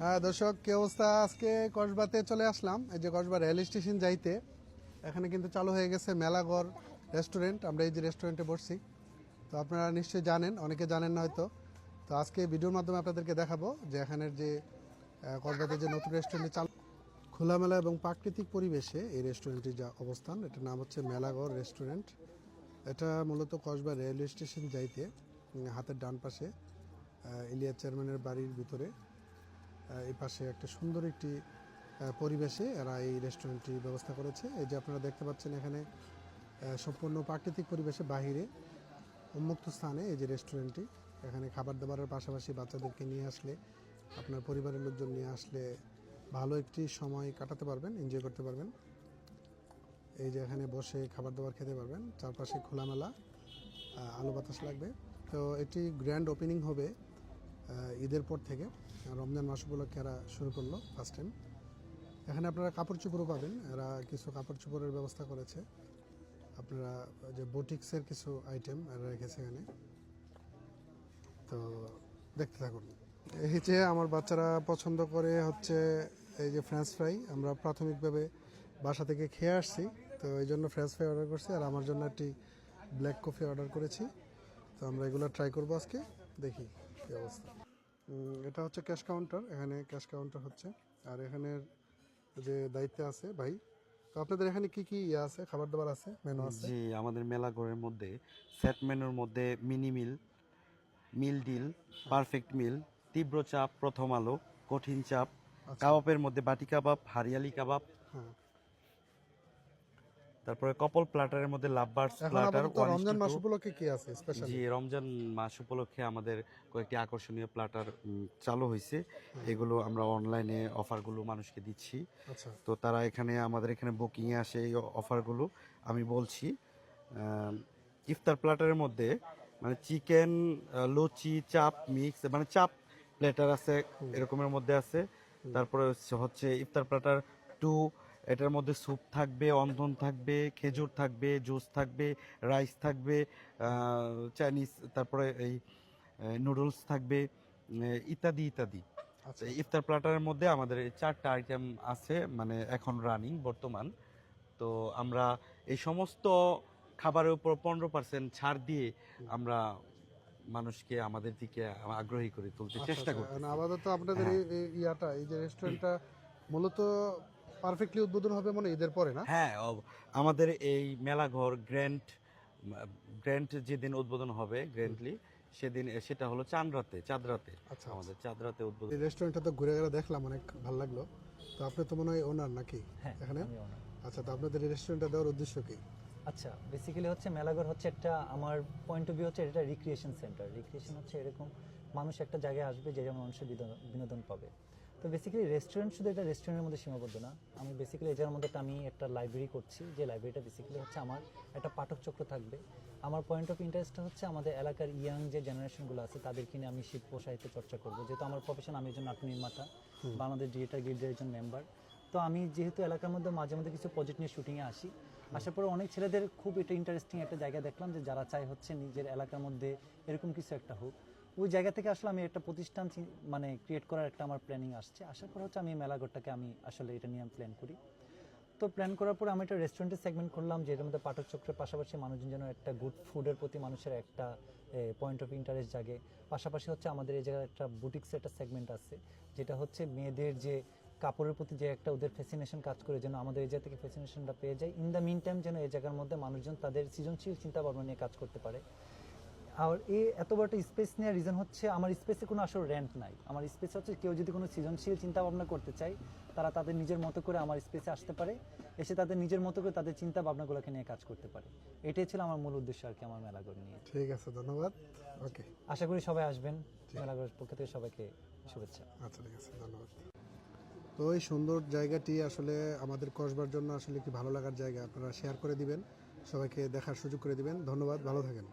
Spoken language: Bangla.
হ্যাঁ দর্শক, কি অবস্থা? আজকে কসবাতে চলে আসলাম। এই যে কসবা রেল স্টেশন যাইতে, এখানে কিন্তু চালু হয়ে গেছে মেলাগড় রেস্টুরেন্ট। আমরা এই যে রেস্টুরেন্টে বসছি। তো আপনারা নিশ্চয়ই জানেন, অনেকে জানেন না হয়তো। তো আজকে ভিডিওর মাধ্যমে আপনাদেরকে দেখাবো যে এখানের যে কসবাতে যে নতুন রেস্টুরেন্টে চালু খোলামেলা এবং প্রাকৃতিক পরিবেশে এই রেস্টুরেন্টটির যা অবস্থান, এটার নাম হচ্ছে মেলাগড় রেস্টুরেন্ট। এটা মূলত কসবা রেলওয়ে স্টেশন যাইতে হাতের ডান পাশে ইলিয়া চেয়ারম্যানের বাড়ির ভিতরে এই পাশে একটা সুন্দর একটি পরিবেশে এরা এই রেস্টুরেন্টটি ব্যবস্থা করেছে। এই যে আপনারা দেখতে পাচ্ছেন এখানে সম্পূর্ণ প্রাকৃতিক পরিবেশে বাহিরে উন্মুক্ত স্থানে এই যে রেস্টুরেন্টটি এখানে খাবার দাবারের পাশাপাশি বাচ্চাদেরকে নিয়ে আসলে, আপনার পরিবারের লোকজন নিয়ে আসলে ভালো একটি সময় কাটাতে পারবেন এনজয় করতে পারবেন। এই যে এখানে বসে খাবার দাবার খেতে পারবেন, চারপাশে খোলামেলা আলো বাতাস লাগবে। তো এটি গ্র্যান্ড ওপেনিং হবে। ঈদের পর থেকে রমজান মাস উপলক্ষে এরা শুরু করল ফার্স্ট টাইম এখানে আপনারা কাপড় চোপড়ও পাবেন, এরা কিছু কাপড় চোপড়ের ব্যবস্থা করেছে। আপনারা যে বুটিক্সের কিছু আইটেম এরা রেখেছে এখানে। তো দেখতে থাকুন। এই যে আমার বাচ্চারা পছন্দ করে হচ্ছে এই যে ফ্রেঞ্চ ফ্রাই আমরা প্রাথমিকভাবে বাসা থেকে খেয়ে আসছি, তো এই জন্য ফ্রেঞ্চ ফ্রাই অর্ডার করছি। আর আমার জন্য একটি ব্ল্যাক কফি অর্ডার করেছি। তো আমরা এগুলো ট্রাই করব আজকে, দেখি। অবস্থা। এটা হচ্ছে ক্যাশ কাউন্টার এখানে ক্যাশ কাউন্টার হচ্ছে। আর এখানের যে দায়িত্বে আছে ভাই তো আপনাদের এখানে কি কি ইয়ে আছে খাবার দাবার আছে মেনু আছে? জি আমাদের মেলা ঘরের মধ্যে সেট মেনুর মধ্যে mini meal meal deal perfect meal তীব্র চাপ প্রথম আলো কঠিন চাপ কাবাবের মধ্যে বাটি কাবাব হারিয়ালি কাবাব। হ্যাঁ। তারপরে কপল প্লাটারের মধ্যে লাভবার্স আপাতত রমজান মাস উপলক্ষে কি আছে স্পেশাল জি রমজান মাস উপলক্ষে আমাদের কয়েকটি আকর্ষণীয় প্লাটার চালু হয়েছে এগুলো আমরা অনলাইনে অফারগুলো মানুষকে দিচ্ছি। আচ্ছা। তো তারা এখানে আমাদের এখানে বুকিংয়ে আসে এই অফারগুলো। আমি বলছি ইফতার প্ল্যাটারের মধ্যে মানে চিকেন লুচি চাপ মিক্স মানে চাপ প্লেটার আছে এরকমের মধ্যে আছে। তারপরে হচ্ছে- হচ্ছে ইফতার প্ল্যাটার টু এটার মধ্যে স্যুপ থাকবে অন্ধন থাকবে খেজুর থাকবে জুস থাকবে রাইস থাকবে চাইনিজ তারপরে এই নুডলস থাকবে ইত্যাদি ইত্যাদি। আচ্ছা। ইফতার প্ল্যাটারের মধ্যে আমাদের এই চারটা আইটেম আছে মানে এখন রানিং বর্তমান। তো আমরা এই সমস্ত খাবারের উপর পনেরো পার্সেন্ট ছাড় দিয়ে আমরা মানুষকে আমাদের দিকে আগ্রহী করে তুলতে চেষ্টা আচ্ছা, করি আপাতত আপনাদের এই ইয়াটা এই যে রেস্টুরেন্টটা মূলত পারফেক্টলি উদ্বোধন হবে মানে ঈদের পরে না? হ্যাঁ আমাদের এই মেলাঘর গ্র্যান্ড গ্র্যান্ড যেদিন উদ্বোধন হবে গ্র্যান্ডলি সেদিন সেটা হলো চাঁদ রাতে চাঁদ রাতে আচ্ছা, আমাদের চাঁদ রাতে উদ্বোধন এই রেস্টুরেন্টটা তো ঘুরে গেলে দেখলাম অনেক ভালো লাগল। তো আপনি তো মনে হয় ওনার নাকি হ্যাঁ এখানে? আচ্ছা তো আপনাদের এই রেস্টুরেন্টটা দেওয়ার উদ্দেশ্য কি? আচ্ছা বেসিক্যালি হচ্ছে মেলাঘর হচ্ছে একটা আমার পয়েন্ট অফ ভিউ হচ্ছে এটা রিক্রিয়েশন সেন্টার রিক্রিয়েশন হচ্ছে এরকম মানুষ একটা জায়গায় আসবে যে যেমন মানুষের বিনোদন- বিনোদন পাবে। তো বেসিক্যালি রেস্টুরেন্ট শুধু এটা রেস্টুরেন্টের মধ্যে সীমাবদ্ধ না। আমি বেসিক্যালি এটার মধ্যে আমি একটা লাইব্রেরি করছি যে লাইব্রেরিটা বেসিক্যালি হচ্ছে আমার একটা পাঠক চক্র থাকবে। আমার পয়েন্ট অফ ইন্টারেস্টটা হচ্ছে আমাদের এলাকার ইয়াং যে জেনারেশনগুলো আছে তাদেরকে নিয়ে আমি শিল্প সাহিত্য চর্চা করব। যেহেতু আমার প্রফেশন আমি একজন নাট্য নির্মাতা বাংলাদেশ ডিজিটাল গিল্ডের একজন মেম্বার তো আমি যেহেতু এলাকার মধ্যে মাঝে মধ্যে কিছু প্রজেক্ট নিয়ে শুটিংয়ে আসি আসার পরে অনেক ছেলেদের খুব এটা ইন্টারেস্টিং একটা জায়গা দেখলাম যে যারা চায় হচ্ছে নিজের এলাকার মধ্যে এরকম কিছু একটা হোক। ওই জায়গা থেকে আসলে আমি একটা প্রতিষ্ঠান মানে ক্রিয়েট করার একটা আমার প্ল্যানিং আসছে। আসার পর হচ্ছে আমি মেলাঘরটাকে আমি আসলে এটা নিয়ে প্ল্যান করি। তো প্ল্যান করার পর আমি একটা রেস্টুরেন্টের সেগমেন্ট করলাম যেটার মধ্যে পাঠক চক্রের পাশাপাশি মানুষজন যেন একটা গুড ফুডের প্রতি মানুষের একটা পয়েন্ট অফ ইন্টারেস্ট জাগে। পাশাপাশি হচ্ছে আমাদের এই জায়গায় একটা বুটিক্সের একটা সেগমেন্ট আছে, যেটা হচ্ছে মেয়েদের যে কাপড়ের প্রতি যে একটা ওদের ফ্যাসিনেশন কাজ করে, যেন আমাদের এই জায়গা থেকে ফ্যাসিনেশনটা পেয়ে যায়। ইন দ্য মিন টাইম যেন এই জায়গার মধ্যে মানুষজন তাদের সৃজনশীল চিন্তা ভাবনা নিয়ে কাজ করতে পারে। আর এই এত বড় একটা স্পেস নেওয়ার রিজন হচ্ছে আমার স্পেসে কোনো আসলে র্যান্ট নাই। আমার স্পেস হচ্ছে কেউ যদি কোনো সৃজনশীল চিন্তা ভাবনা করতে চায় তারা তাদের নিজের মতো করে আমার স্পেসে আসতে পারে এসে তাদের নিজের মতো করে তাদের চিন্তা ভাবনাগুলোকে নিয়ে কাজ করতে পারে। এটাই ছিল আমার মূল উদ্দেশ্য আর কি আমার মেলাঘর নিয়ে। ঠিক আছে ধন্যবাদ। ওকে। আশা করি সবাই আসবেন মেলাঘরের পক্ষ থেকে সবাইকে শুভেচ্ছা। আচ্ছা ঠিক আছে ধন্যবাদ। তো এই সুন্দর জায়গাটি আসলে আমাদের কসবার জন্য আসলে কি ভালো লাগার জায়গা। আপনারা শেয়ার করে দিবেন সবাইকে দেখার সুযোগ করে দিবেন। ধন্যবাদ ভালো থাকেন।